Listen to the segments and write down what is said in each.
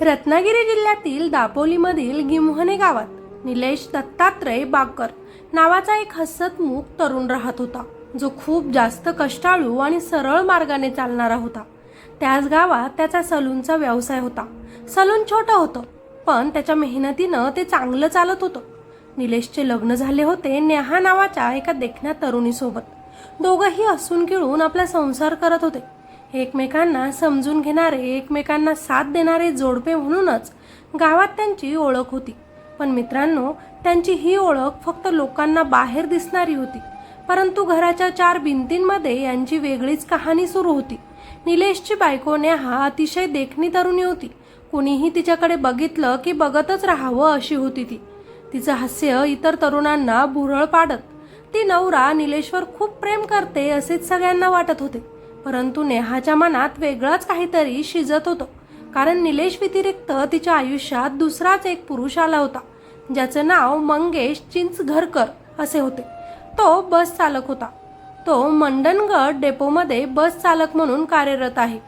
रत्नागिरी जिल्ह्यातील दापोलीमधील गिमहने गावात निलेश दत्तात्रय बागकर नावाचा एक हसतमुख तरुण राहत होता जो खूप जास्त कष्टाळू आणि सरळ मार्गाने चालणारा होता. त्याच गावात त्याचा सलूनचा व्यवसाय होता. सलून छोटं होतं पण त्याच्या मेहनतीनं ते चांगलं चालत होतं. निलेशचे लग्न झाले होते नेहा नावाच्या एका देखण्या तरुणीसोबत. दोघंही असून खेळून आपला संसार करत होते. एकमेकांना समजून घेणारे एकमेकांना साथ देणारे जोडपे म्हणूनच गावात त्यांची ओळख होती. पण मित्रांनो त्यांची ही ओळख फक्त लोकांना बाहेर दिसणारी होती. परंतु घराच्या चार भिंतींमध्ये यांची वेगळीच कहाणी सुरू होती. निलेशची बायको नेहा अतिशय देखणी तरुणी होती. कुणीही तिच्याकडे बघितलं की बघतच राहावं अशी होती ती. तिचं हास्य इतर तरुणांना भुरळ पाडत. ती नवरा निलेशवर खूप प्रेम करते असेच सगळ्यांना वाटत होते. परंतु नेहाच्या मनात वेगळाच काहीतरी शिजत होतं. कारण निलेश व्यतिरिक्त तिच्या आयुष्यात दुसराच एक पुरुष आला होता ज्याचं नाव मंगेश चिंचघरकर असे होते. तो बस चालक होता. तो मंडनगड डेपोमध्ये बस चालक म्हणून कार्यरत आहे.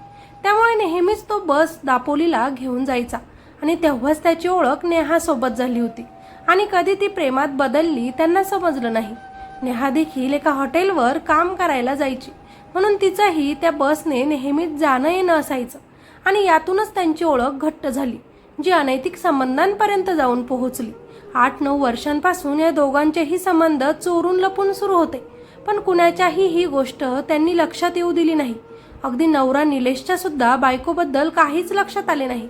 त्यामुळे नेहमीच तो बस दापोलीला घेऊन जायचा आणि तेव्हाच त्याची ओळख नेहासोबत झाली होती. आणि कधी ती प्रेमात बदलली त्यांना समजलं नाही. नेहा देखील एका हॉटेलवर काम करायला जायची. म्हणून तिचंही त्या बसने नेहमीच जाणं येणं असायचं. आणि यातूनच त्यांची ओळख घट्ट झाली जी अनैतिक संबंधांपर्यंत जाऊन पोहोचली. आठ नऊ वर्षांपासून या दोघांचेही संबंध चोरून लपून सुरू होते पण कुणाच्याही ही गोष्ट त्यांनी लक्षात येऊ दिली नाही. अगदी नवरा निलेशच्या सुद्धा बायकोबद्दल काहीच लक्षात आले नाही.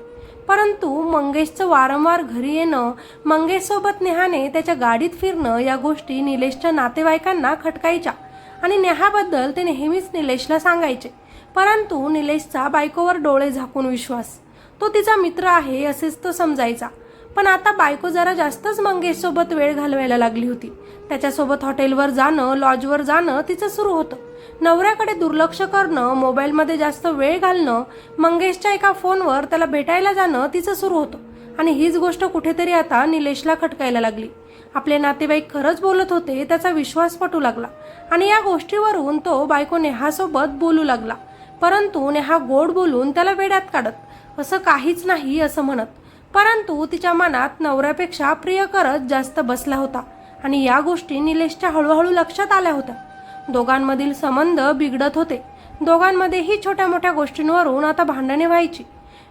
परंतु मंगेशचं वारंवार घरी येणं मंगेशसोबत नेहाने त्याच्या गाडीत फिरणं या गोष्टी निलेशच्या नातेवाईकांना खटकायच्या. आणि नेहाबद्दल ते नेहमीच निलेशला सांगायचे. परंतु निलेशचा बायकोवर डोळे झाकून विश्वास. तो तिचा मित्र आहे असेच तो समजायचा. पण आता बायको जरा जास्तच मंगेशसोबत वेळ घालवायला लागली होती. त्याच्यासोबत हॉटेलवर जाणं लॉजवर जाणं तिचं सुरू होतं. नवऱ्याकडे दुर्लक्ष करणं मोबाईलमध्ये जास्त वेळ घालणं मंगेशच्या एका फोनवर त्याला भेटायला जाणं तिचं सुरू होतं. आणि हीच गोष्ट कुठेतरी आता निलेशला खटकायला लागली. आपले नातेवाईक खरंच बोलत होते त्याचा विश्वास पटू लागला. आणि या गोष्टीवरून तो बायको नेहासोबत बोलू लागला. परंतु नेहा गोड बोलून त्याला वेड्यात काढत असं काहीच नाही असं म्हणत. परंतु तिच्या मनात नवऱ्यापेक्षा प्रियकरच जास्त बसला होता. आणि या गोष्टी निलेशच्या हळूहळू लक्षात आल्या होत्या. दोघांमधील संबंध बिघडत होते. दोघांमध्येही छोट्या मोठ्या गोष्टींवरून आता भांडणे व्हायची.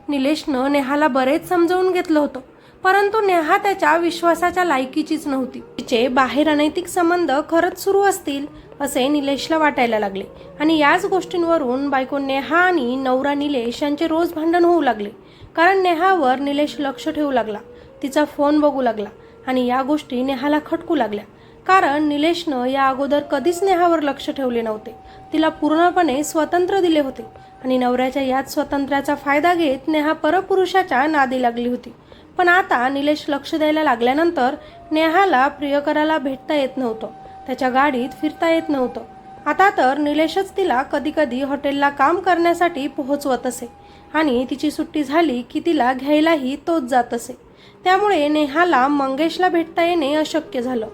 निलेशनं नेहाला बरेच समजावून घेतलं होतं. परंतु नेहा त्याच्या विश्वासाच्या लायकीचीच नव्हती. तिचे बाहेर अनैतिक संबंध खरंच सुरू असतील असे निलेशला वाटायला लागले. आणि याच गोष्टींवरून बायको नेहा आणि नवरा निलेश यांचे रोज भांडण होऊ लागले. कारण नेहावर निलेश लक्ष ठेवू लागला. तिचा फोन बघू लागला. आणि या गोष्टी नेहाला खटकू लागल्या. कारण निलेशनं या अगोदर कधीच नेहावर लक्ष ठेवले नव्हते. तिला पूर्णपणे स्वतंत्र दिले होते. आणि नवऱ्याच्या याच स्वातंत्र्याचा फायदा घेत नेहा परपुरुषाच्या नादी लागली होती. पण आता निलेश लक्ष द्यायला लागल्यानंतर नेहाला प्रियकराला भेटता येत नव्हतं. त्याच्या गाडीत फिरता येत नव्हतं. आता तर निलेशच तिला कधीकधी हॉटेलला काम करण्यासाठी पोहोचवत असे. आणि तिची सुट्टी झाली की तिला घ्यायलाही तोच जात असे. त्यामुळे नेहाला मंगेशला भेटता येणे अशक्य झालं.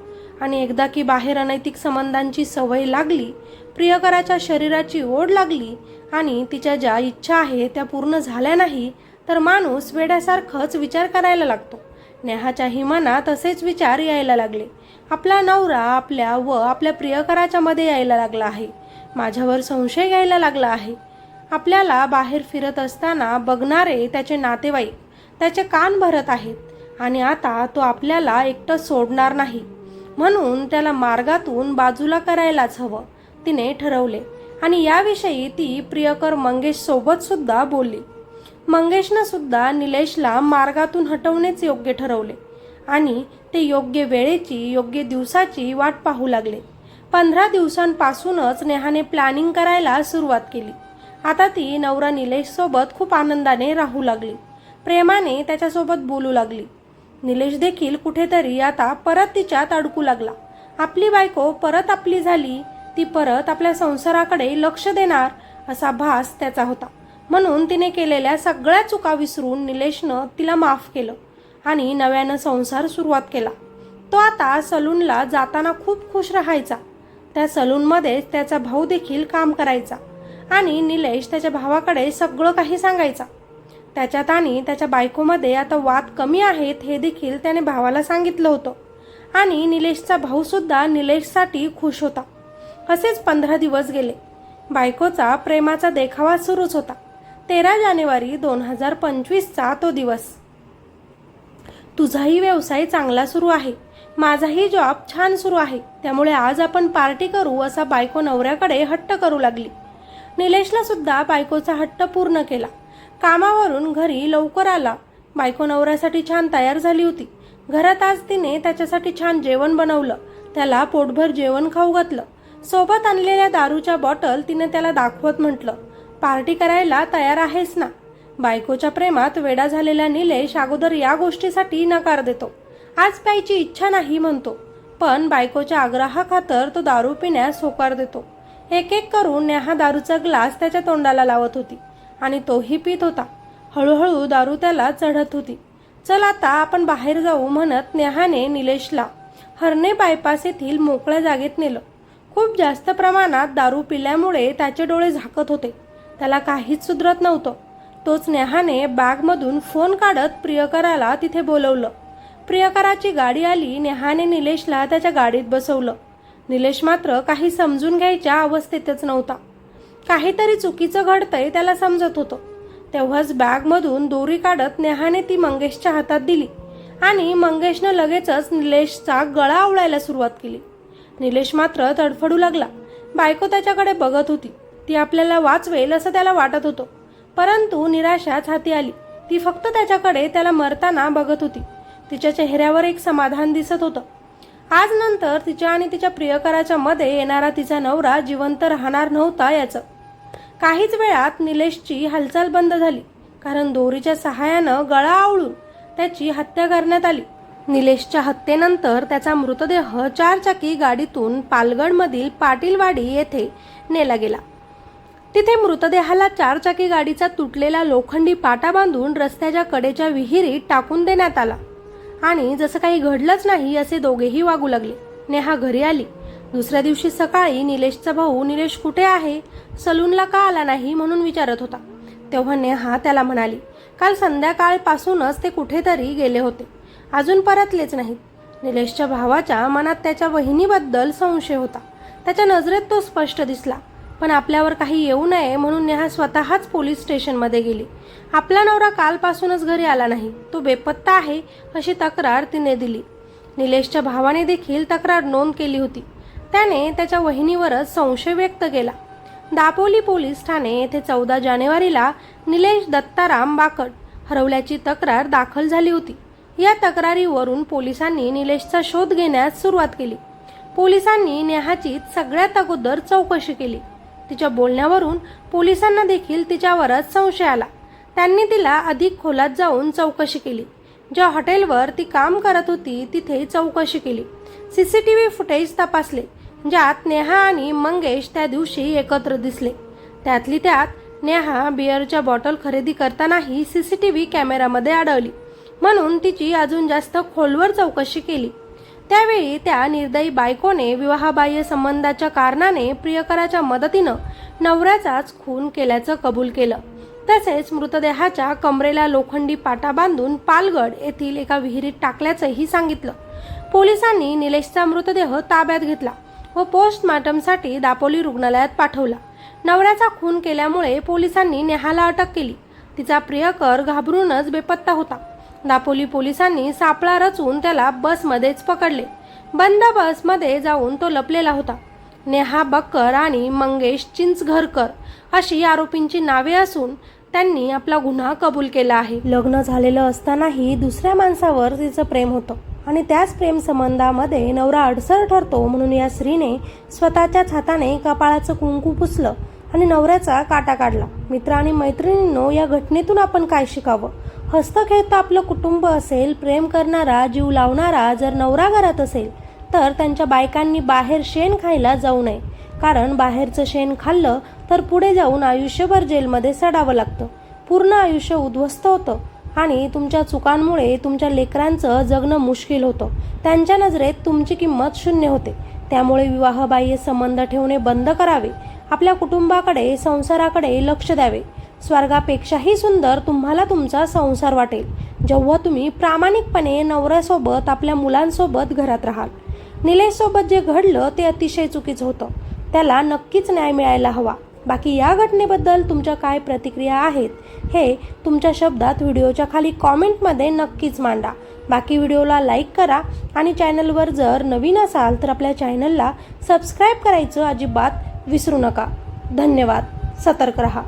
आणि एकदा की बाहेर अनैतिक संबंधांची सवय लागली प्रियकराच्या शरीराची ओढ लागली आणि तिच्या ज्या इच्छा आहे त्या पूर्ण झाल्या नाही तर माणूस वेड्यासारखंच विचार करायला लागतो. नेहाच्याही मनात असेच विचार यायला लागले. आपला नवरा आपल्या व आपल्या प्रियकराच्या मध्ये यायला लागला आहे. माझ्यावर संशय घ्यायला लागला आहे. आपल्याला बाहेर फिरत असताना बघणारे त्याचे नातेवाईक त्याचे कान भरत आहेत आणि आता तो आपल्याला एकटं सोडणार नाही. म्हणून त्याला मार्गातून बाजूला करायलाच हवं. तिने ठरवले. आणि याविषयी ती प्रियकर मंगेश सोबत सुद्धा बोलली. मंगेशनं सुद्धा निलेशला मार्गातून हटवणेच योग्य ठरवले. आणि ते योग्य वेळेची योग्य दिवसाची वाट पाहू लागले. पंधरा दिवसांपासूनच नेहाने प्लॅनिंग करायला सुरुवात केली. आता ती नवरा निलेशसोबत खूप आनंदाने राहू लागली. प्रेमाने त्याच्यासोबत बोलू लागली. निलेश देखील कुठेतरी आता परत तिच्यात अडकू लागला. आपली बायको परत आपली झाली ती परत आपल्या संसाराकडे लक्ष देणार असा भास त्याचा होता. म्हणून तिने केलेल्या सगळ्या चुका विसरून निलेशनं तिला माफ केलं आणि नव्यानं संसार सुरुवात केला. तो आता सलूनला जाताना खूप खुश राहायचा. त्या सलूनमध्येच त्याचा भाऊ देखील काम करायचा आणि निलेश त्याच्या भावाकडे सगळं काही सांगायचा. त्याच्यात आणि त्याच्या बायकोमध्ये आता वाद कमी आहेत हे देखील त्याने भावाला सांगितलं होतं. आणि निलेशचा भाऊसुद्धा निलेशसाठी खुश होता. असेच पंधरा दिवस गेले. बायकोचा प्रेमाचा देखावा सुरूच होता. तेरा जानेवारी दोन हजार पंचवीसचा तो दिवस. तुझाही व्यवसाय चांगला सुरू आहे. माझाही जॉब छान सुरू आहे. त्यामुळे आज आपण पार्टी करू असा बायको नवऱ्याकडे हट्ट करू लागली. निलेशला सुद्धा बायकोचा हट्ट पूर्ण केला. कामावरून घरी लवकर आला. बायको नवऱ्यासाठी छान तयार झाली होती. घरात आज तिने त्याच्यासाठी छान जेवण बनवलं. त्याला पोटभर जेवण खाऊ घातलं. सोबत आणलेल्या दारूच्या बॉटल तिने त्याला दाखवत म्हटलं पार्टी करायला तयार आहेस ना? बायकोच्या प्रेमात वेडा झालेला निलेश अगोदर या गोष्टीसाठी नकार देतो. आज प्यायची इच्छा नाही म्हणतो पण बायकोच्या आग्रहाखातर तो दारू पिण्यास होकार देतो. एक एक करून नेहा दारूचा ग्लास त्याच्या तोंडाला लावत होती. आणि तोही पित होता. हळूहळू दारू त्याला चढत होती. चल आता आपण बाहेर जाऊ म्हणत नेहाने निलेशला. हरणे बायपास येथील मोकळ्या जागेत नेलं. खूप जास्त प्रमाणात दारू पिल्यामुळे त्याचे डोळे झाकत होते. त्याला काहीच सुधरत नव्हतं. तोच नेहाने बॅगमधून फोन काढत प्रियकराला तिथे बोलवलं. प्रियकराची गाडी आली नेहाने निलेशला त्याच्या गाडीत बसवलं. निलेश मात्र काही समजून घ्यायच्या अवस्थेतच नव्हता. काहीतरी चुकीचं घडतंय त्याला समजत होतं. तेव्हाच बॅगमधून दोरी काढत नेहाने ती मंगेशच्या हातात दिली आणि मंगेशनं लगेचच निलेशचा गळा आवळायला सुरुवात केली. निलेश मात्र तडफडू लागला. बायको त्याच्याकडे बघत होती. ती आपल्याला वाचवेल असं त्याला वाटत होतं. परंतु निराशाच हाती आली. ती फक्त त्याच्याकडे त्याला मरताना बघत होती. तिच्या चेहऱ्यावर एक समाधान दिसत होतं. आज नंतर तिच्या आणि तिच्या प्रियकराच्या मध्ये येणारा तिचा नवरा जिवंत राहणार नव्हता याचं. काहीच वेळात निलेशची हालचाल बंद झाली. कारण दोरीच्या सहाय्यानं गळा आवळून त्याची हत्या करण्यात आली. निलेशच्या हत्येनंतर त्याचा मृतदेह चारचाकी गाडीतून पालगडमधील पाटीलवाडी येथे नेला गेला. तिथे मृतदेहाला चारचाकी गाडीचा तुटलेला लोखंडी पाटा बांधून रस्त्याच्या कडेच्या विहिरीत टाकून देण्यात आला. आणि जसं काही घडलंच नाही असे दोघेही वागू लागले. नेहा घरी आली. दुसऱ्या दिवशी सकाळी निलेशचा भाऊ निलेश कुठे आहे? सलूनला का आला नाही म्हणून विचारत होता. तेव्हा नेहा त्याला म्हणाली काल संध्याकाळपासूनच ते कुठेतरी गेले होते. अजून परतलेच नाहीत. निलेशच्या भावाच्या मनात त्याच्या वहिनीबद्दल संशय होता. त्याच्या नजरेत तो स्पष्ट दिसला पण आपल्यावर काही येऊ नये म्हणून नेहा स्वतःच पोलीस स्टेशनमध्ये गेली. आपला नवरा कालपासूनच घरी आला नाही. तो बेपत्ता आहे अशी तक्रार तिने दिली. निलेशच्या भावाने देखील तक्रार नोंद केली होती. त्याने त्याच्या वहिनीवरच संशय व्यक्त केला. दापोली पोलीस ठाणे येथे चौदा जानेवारीला निलेश दत्ताराम बाकट हरवल्याची तक्रार दाखल झाली होती. या तक्रारीवरून पोलिसांनी निलेशचा शोध घेण्यास सुरुवात केली. पोलिसांनी नेहाची सगळ्यात अगोदर चौकशी केली. तिच्या बोलण्यावरून पोलिसांना देखील तिच्यावरच संशय आला. त्यांनी तिला अधिक खोलात जाऊन चौकशी केली. ज्या हॉटेलवर ती काम करत होती तिथे चौकशी केली. C C T V footage तपासले. ज्यात नेहा आणि मंगेश त्या दिवशी एकत्र दिसले. त्यातली त्यात नेहा बिअरच्या बॉटल खरेदी करतानाही सी सी टी व्ही कॅमेरामध्ये आढळली. म्हणून तिची अजून जास्त खोलवर चौकशी केली. त्यावेळी त्या निर्दयी बायकोने विवाहबाह्य संबंधाच्या कारणाने प्रियकराच्या मदतीनं नवऱ्याचाच खून केल्याचं कबूल केलं. तसेच मृतदेहाच्या कमरेला लोखंडी पाटा बांधून पालगड येथील एका विहिरीत टाकल्याचंही सांगितलं. पोलिसांनी निलेशचा मृतदेह ताब्यात घेतला. व पोस्टमॉर्टमसाठी दापोली रुग्णालयात पाठवला. नवऱ्याचा खून केल्यामुळे पोलिसांनी नेहाला अटक केली. तिचा प्रियकर घाबरूनच बेपत्ता होता. दापोली पोलिसांनी सापळा रचून त्याला बसमध्येच पकडले. बंद बसमध्ये जाऊन तो लपलेला होता. नेहा बक्कर आणि मंगेश चिंचघरकर अशी आरोपींची नावे असून त्यांनी आपला गुन्हा कबूल केला आहे. लग्न झालेलं असतानाही दुसऱ्या माणसावर तिचं प्रेम होतं. आणि त्याच प्रेमसंबंधामध्ये नवरा अडसर ठरतो म्हणून या स्त्रीने स्वतःच्याच हाताने कपाळाचं कुंकू पुसलं आणि नवऱ्याचा काटा काढला. मित्र आणि मैत्रिणींनो या घटनेतून आपण काय शिकावं? हस्तखेळतं आपलं कुटुंब असेल प्रेम करणारा जीव लावणारा जर नवरा घरात असेल तर त्यांच्या बायकांनी बाहेर शेण खायला जाऊ नये. कारण बाहेरचं शेण खाल्लं तर पुढे जाऊन आयुष्यभर जेलमध्ये सडावं लागतं. पूर्ण आयुष्य उद्ध्वस्त होतं. आणि तुमच्या चुकांमुळे तुमच्या लेकरांचं जगणं मुश्किल होतं. त्यांच्या नजरेत तुमची किंमत शून्य होते. त्यामुळे विवाहबाह्य संबंध ठेवणे बंद करावे. आपल्या कुटुंबाकडे संसाराकडे लक्ष द्यावे. स्वर्गापेक्षाही सुंदर तुम्हाला तुमचा संसार वाटेल. जेव्हा तुम्ही प्रामाणिकपणे नवऱ्यासोबत आपल्या मुलांसोबत घरात राहाल. निलेशसोबत जे घडलं ते अतिशय चुकीचं होतं. त्याला नक्कीच न्याय मिळायला हवा. बाकी या घटनेबद्दल तुमच्या काय प्रतिक्रिया आहेत हे तुमच्या शब्दात व्हिडिओच्या खाली कॉमेंटमध्ये नक्कीच मांडा. बाकी व्हिडिओला लाईक करा आणि चॅनलवर जर नवीन असाल तर आपल्या चॅनलला सबस्क्राईब करायचं अजिबात विसरू नका. धन्यवाद. सतर्क रहा.